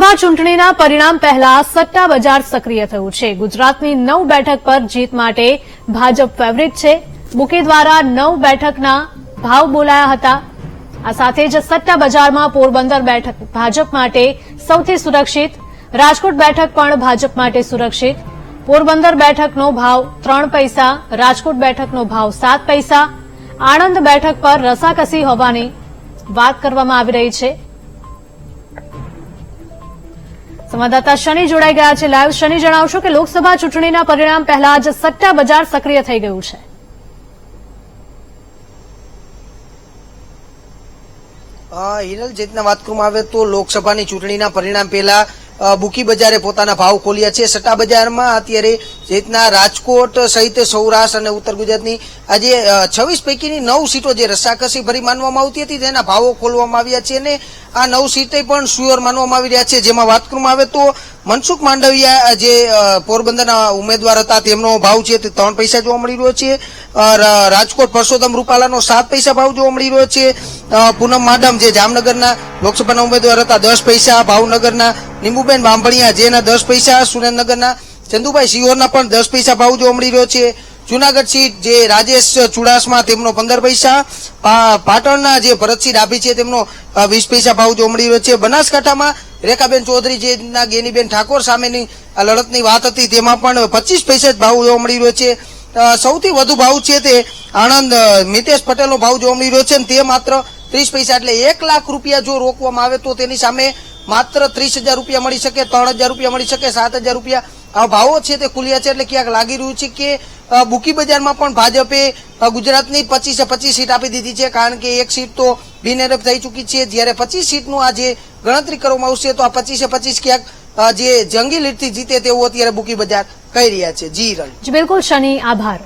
લોકસભા ચૂંટણીના પરિણામ પહેલા સટ્ટા બજાર સક્રિય થયું છે. ગુજરાતની નવ બેઠક પર જીત માટે ભાજપ ફેવરિટ છે. બુકે દ્વારા નવ બેઠકના ભાવ બોલાયા હતા. આ સાથે જ સટ્ટા બજારમાં પોરબંદર બેઠક ભાજપ માટે સૌથી સુરક્ષિત, રાજકોટ બેઠક પણ ભાજપ માટે સુરક્ષિત. પોરબંદર બેઠકનો ભાવ ત્રણ પૈસા, રાજકોટ બેઠકનો ભાવ સાત પૈસા. આણંદ બેઠક પર રસાકસી હોવાની વાત કરવામાં આવી રહી છે. સંવાદદાતા શનિ જોડાઈ ગયા છે. લાઈવ શનિ જણાવશો કે લોકસભા ચૂંટણીના પરિણામ પહેલા જ સટ્ટા બજાર સક્રિય થઈ ગયું છે. હિરલ જે રીતના વાત કરવામાં આવે તો લોકસભાની ચૂંટણીના પરિણામ પહેલા બુકી બજારે પોતાના ભાવ ખોલ્યા છે. સટ્ટા બજારમાં અત્યારે જે રીતના રાજકોટ સહિત સૌરાષ્ટ્ર અને ઉત્તર ગુજરાતની આજે છવ્વીસ પૈકીની નવ સીટો જે રસાકસી ભરી માનવામાં આવતી હતી, તેના ભાવો ખોલવામાં આવ્યા છે અને આ નવ સીટે પણ શ્યોર માનવામાં આવી રહ્યા છે. જેમાં વાત કરવામાં આવે તો મનસુખ માંડવિયા જે પોરબંદરના ઉમેદવાર હતા, તેમનો ભાવ છે તે ત્રણ પૈસા જોવા મળી રહ્યો છે. રાજકોટ પરસોત્તમ રૂપાલાનો સાત પૈસા ભાવ જોવા મળી રહ્યો છે. પૂનમ માડમ, જે જામનગરના લોકસભાના ઉમેદવાર હતા, દસ પૈસા, ભાવનગરના નીંબુબેન બાંભણિયા, જેના દસ પૈસા, સુરેન્દ્રનગરના ચંદુભાઈ સિંહોરના પણ દસ પૈસા ભાવ જોવા મળી રહ્યો છે. જુનાગઢ સીટ જે રાજેશ ચુડાસમા, તેમનો પંદર પૈસા. પાટણના જે ભરતસિંહ ડાભી છે, તેમનો વીસ પૈસા ભાવ જોવા મળી રહ્યો છે. બનાસકાંઠામાં રેખાબેન ચૌધરી જે રીતના ગેનીબેન ઠાકોર સામેની લડતની વાત હતી, તેમાં પણ પચીસ પૈસા જ ભાવ જોવા મળી રહ્યો છે. સૌથી વધુ ભાવ છે તે આણંદ મિતેશ પટેલનો ભાવ જોવા મળી રહ્યો છે તે માત્ર ત્રીસ પૈસા, એટલે એક લાખ રૂપિયા જો રોકવામાં આવે તો તેની સામે માત્ર ત્રીસ હજાર રૂપિયા મળી શકે, ત્રણ હજાર રૂપિયા મળી શકે, સાત હજાર રૂપિયા. આ ભાવો છે તે ખુલ્યા છે, એટલે ક્યાંક લાગી રહ્યું છે કે બુકી બજારમાં પણ ભાજપે ગુજરાતની પચીસે પચીસ સીટ આપી દીધી છે, કારણ કે એક સીટ તો બિનહરફ થઈ ચૂકી છે. જ્યારે પચીસ સીટનું આ જે ગણતરી કરવામાં આવશે, તો આ પચીસે પચીસ ક્યાંક જે જંગી લીટથી જીતે તેવું અત્યારે બુકી બજાર કહી રહ્યા છે. જી રણ બિલકુલ, શનિ, આભાર.